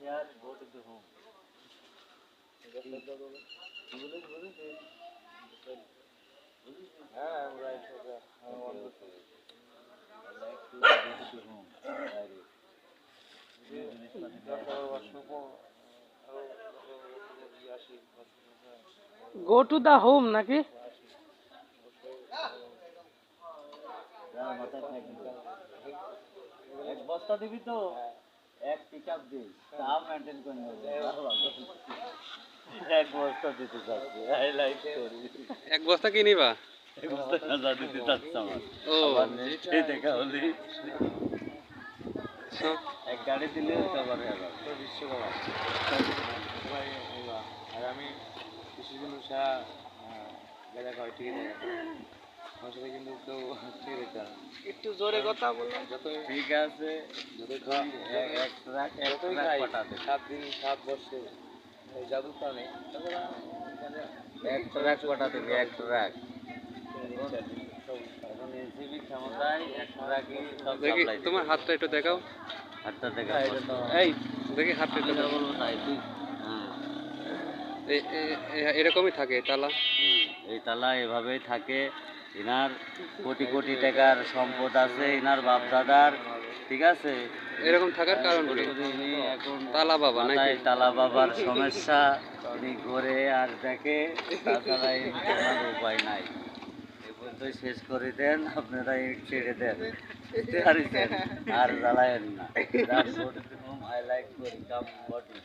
here, go to the home. হ্যাঁ ইয়ে গো to the home নাকি। এক বস্তা দিবি তো এক পিক আপ দিস তা মেনটেন করে এক বস্তা দিতে চাচ্ছি আই লাইক করি। এক বস্তা কি নিবা? এক বস্তা গাঁজা দিতে চাচ্ছি আমার। ও। আবার দেখা হলে। এক গাড়ি দিলে সবার হয়ে তো বিশ্বকর্মা। আর আমি কিছুদিন উষা গেলে কয় ঠিক আছে আমার কিন্তু কেউ ঠিক আছে একটু জোরে কথা বলো। ঠিক আছে সাত দিন সাত বছর এই জাদুর কারণে তাছাড়া এক ট্রাক পাঠাতে এক ট্রাক তোমার হাতটা একটু দেখাও। হাতটা দেখা এই দেখি হাতটা একটু দেখাও। বলব তাই তুই হ্যাঁ। এরকমই থাকে তালা। হুম, এই তালা এভাবেই থাকে। ইনার কোটি কোটি টাকার সম্পদ আছে ইনার বাপ দাদার ঠিক আছে? এরকম থাকার কারণ কি? ইনি এখন তালা বাবা নাকি? তালা বাবার সমস্যা ইনি ঘুরে আর দেখে তাছাড়া কোনো উপায় নাই। এ পর্যন্ত শেষ করে দেন আপনারা ইট ছেড়ে দেন? আর জ্বালায়েন না। আই লাইক করি কাম বডি